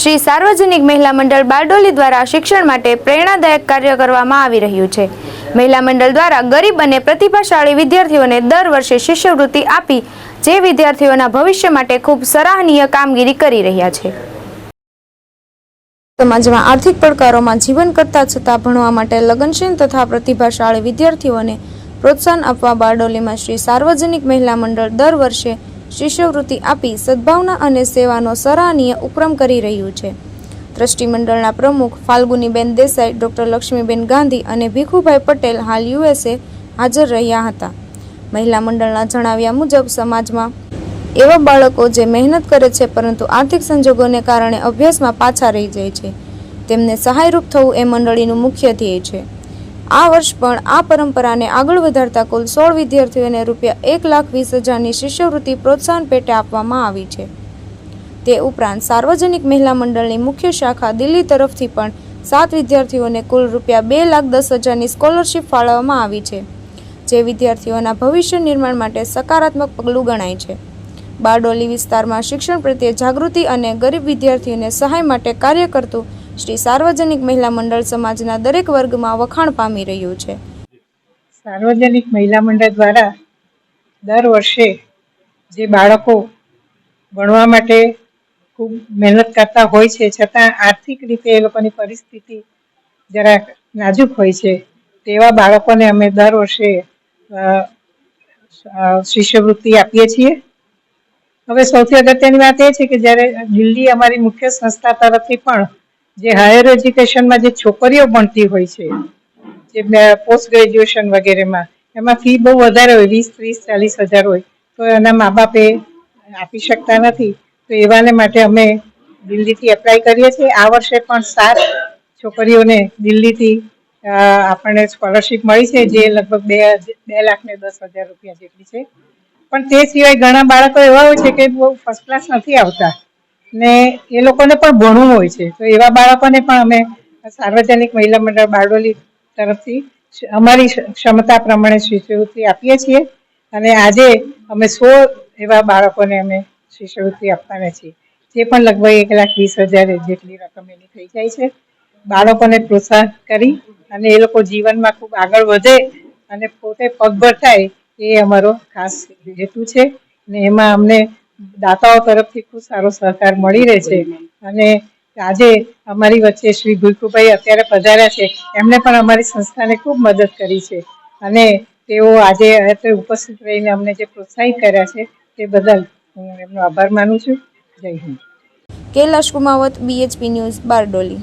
શ્રી સાર્વજનિક મહિલા મંડળ બારડોલી દ્વારા શિક્ષણ માટે પ્રેરણાદાયક કાર્ય કરવામાં આવી રહ્યું છે. મહિલા મંડળ દ્વારા ગરીબ અને પ્રતિભાશાળી વિદ્યાર્થીઓને દર વર્ષે શિષ્યવૃત્તિ આપી જે વિદ્યાર્થીઓના ભવિષ્ય માટે ખૂબ સરાહનીય કામગીરી કરી રહ્યા છે. સમાજમાં આર્થિક પડકારોમાં જીવન કરતા છતાં ભણવા માટે લગનશીલ તથા પ્રતિભાશાળી વિદ્યાર્થીઓને પ્રોત્સાહન આપવા બારડોલીમાં શ્રી સાર્વજનિક મહિલા મંડળ દર વર્ષે શિષ્યવૃત્તિ આપી સદભાવના અને સેવાનો સરાહનીય ઉપક્રમ કરી રહ્યું છે. ટ્રસ્ટી પ્રમુખ ફાલ્ગુનીબેન દેસાઈ, ડૉક્ટર લક્ષ્મીબેન ગાંધી અને ભીખુભાઈ પટેલ હાલ યુએસએ હાજર રહ્યા હતા. મહિલા મંડળના જણાવ્યા મુજબ, સમાજમાં એવા બાળકો જે મહેનત કરે છે, પરંતુ આર્થિક સંજોગોને કારણે અભ્યાસમાં પાછા રહી જાય છે. તેમને સહાયરૂપ થવું એ મંડળીનું મુખ્ય ધ્યેય છે. આ વર્ષ પણ આ પરંપરાને આગળ વધારતા કુલ સોળ વિદ્યાર્થીઓને રૂપિયા એક લાખ વીસ હજારની શિષ્યવૃત્તિ પ્રોત્સાહન પેટે આપવામાં આવી છે. તે ઉપરાંત સાર્વજનિક મહિલા મંડળની મુખ્ય શાખા દિલ્હી તરફથી પણ સાત વિદ્યાર્થીઓને કુલ રૂપિયા બે લાખ દસ હજારની સ્કોલરશિપ ફાળવવામાં આવી છે, જે વિદ્યાર્થીઓના ભવિષ્ય નિર્માણ માટે સકારાત્મક પગલું ગણાય છે. બારડોલી વિસ્તારમાં શિક્ષણ પ્રત્યે જાગૃતિ અને ગરીબ વિદ્યાર્થીઓને સહાય માટે કાર્ય કરતું શ્રી સાર્વજનિક મહિલા મંડળ સમાજના દરેક વર્ગમાં વખાણ પામી રહ્યું છે. સાર્વજનિક મહિલા મંડળ દ્વારા દર વર્ષે જે બાળકો ભણવા માટે ખૂબ મહેનત કરતા હોય છે, છતાં આર્થિક રીતે એ લોકોની પરિસ્થિતિ જરા નાજુક હોય છે, તેવા બાળકોને અમે દર વર્ષે શિષ્યવૃત્તિ આપીએ છીએ. હવે સૌથી અગત્યની વાત એ છે કે જ્યારે દિલ્હી અમારી મુખ્ય સંસ્થા તરફથી પણ જે હાયર એજ્યુકેશનમાં જે છોકરીઓ ભણતી હોય છે, જે પોસ્ટ ગ્રેજ્યુએશન વગેરેમાં, એમાં ફી બહુ વધારે હોય, વીસ, ત્રીસ, ચાલીસ હજાર હોય, તો એના મા બાપે આપી શકતા નથી. તો એવાને માટે અમે દિલ્હીથી એપ્લાય કરીએ છીએ. આ વર્ષે પણ સાત છોકરીઓને દિલ્હીથી આપણને સ્કોલરશિપ મળી છે, જે લગભગ બે બે લાખ ને દસ હજાર રૂપિયા જેટલી છે. પણ તે સિવાય ઘણા બાળકો એવા હોય છે કે બહુ ફર્સ્ટ ક્લાસ નથી આવતા. ને એ લોકોને પણ ભણવું હોય છે. તો એવા બાળકોને પણ અમે સાર્વજનિક મહિલા મંડળ બારડોલી તરફથી અમારી ક્ષમતા પ્રમાણે શિષ્યવૃત્તિ આપીએ છીએ. અને આજે અમે સો એવા બાળકોને અમે શિષ્યવૃત્તિ આપવાના છીએ. જે પણ લગભગ એક લાખ વીસ હજાર જેટલી રકમ એની થઈ જાય છે. બાળકોને પ્રોત્સાહન કરી અને એ લોકો જીવનમાં ખૂબ આગળ વધે અને પોતે પગભર થાય એ અમારો ખાસ હેતુ છે. ને એમાં અમને દાતાઓ તરફથી ખૂબ સારો સહકાર મળી રહે છે. અને આજે અમારી વચ્ચે શ્રી ભૂલકુભાઈ અત્યારે પધાર્યા છે. એમણે પણ અમારી સંસ્થાને ખૂબ મદદ કરી છે. અને તેઓ આજે અત્યારે ઉપસ્થિત રહીને અમને જે પ્રોત્સાહિત કર્યા છે તે બદલ હું એમનો આભાર માનું છું. જય Hind. Kailash Kumawat BHP news Bardoli.